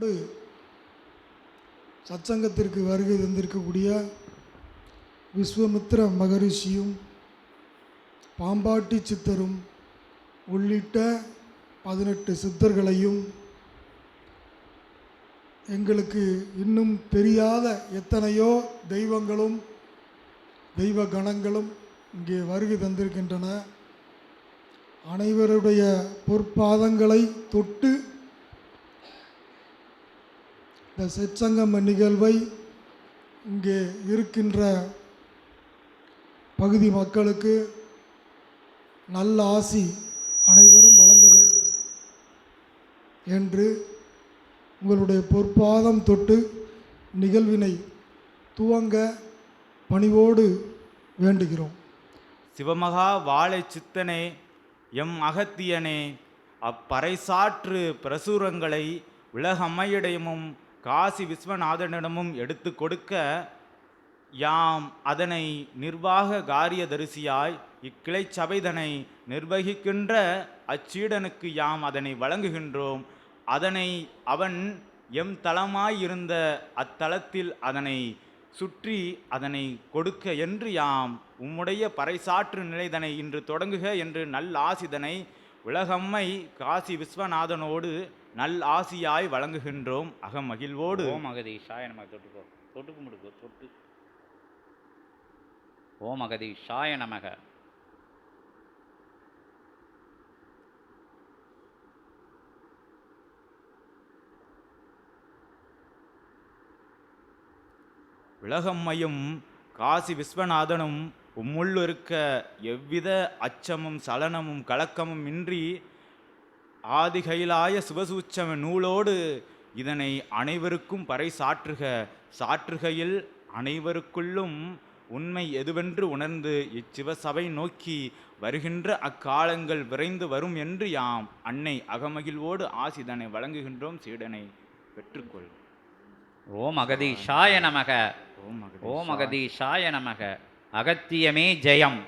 நம்மோடு சச்சங்கத்திற்கு வருகை தந்திருக்கக்கூடிய விஸ்வமித்ர மகரிஷியும் பாம்பாட்டி சித்தரும் உள்ளிட்ட பதினெட்டு சித்தர்களையும் எங்களுக்கு இன்னும் தெரியாத எத்தனையோ தெய்வங்களும் தெய்வ கணங்களும் இங்கே வருகை தந்திருக்கின்றன. அனைவருடைய பொற்பாதங்களை தொட்டு இந்த செச்சங்கம நிகழ்வை இங்கே இருக்கின்ற பகுதி மக்களுக்கு நல்ல ஆசி அனைவரும் வழங்க வேண்டும் என்று உங்களுடைய பொற்பாதம் தொட்டு நிகழ்வினை துவங்க பணிவோடு வேண்டுகிறோம். சிவமகா வாழை சித்தனே எம் அகத்தியனே அப்பறைசாற்று பிரசுரங்களை உலகம்மையிடமும் காசி விஸ்வநாதனிடமும் எடுத்து கொடுக்க யாம் அதனை நிர்வாக காரியதரிசியாய் இக்கிளை சபைதனை நிர்வகிக்கின்ற அச்சீடனுக்கு யாம் அதனை வழங்குகின்றோம். அதனை அவன் எம் தளமாயிருந்த அத்தலத்தில் அதனை சுற்றி அதனை கொடுக்க என்று யாம் உம்முடைய பறைசாற்று நிலைதனை இன்று தொடங்குக என்று நல் ஆசிதனை உலகம்மை காசி விஸ்வநாதனோடு நல் ஆசியாய் வழங்குகின்றோம் அகமகிழ்வோடு ஓம் அகதீஷாய நமக. தொட்டுக்கோ. தொட்டு கும்பிடுக்கோ. தொட்டு. ஓம் அகதீஷாய நமக. உலகம்மையும் காசி விஸ்வநாதனும் உம்முள்ளிருக்க எவ்வித அச்சமும் சலனமும் கலக்கமும் இன்றி ஆதிகைலாய சிவசூச்சம நூலோடு இதனை அனைவருக்கும் பறை சாற்றுக சாற்றுகையில் அனைவருக்குள்ளும் உண்மை எதுவென்று உணர்ந்து இச்சிவசபை நோக்கி வருகின்ற அக்காலங்கள் விரைந்து வரும் என்று யாம் அன்னை அகமகிழ்வோடு ஆசிதனை வழங்குகின்றோம். சீடனை பெற்றுக்கொள். ஓம் அகதீஷாய நமக. ஓம் ஓம் அகதீஷாய நமக. அகத்தியமே ஜெயம்.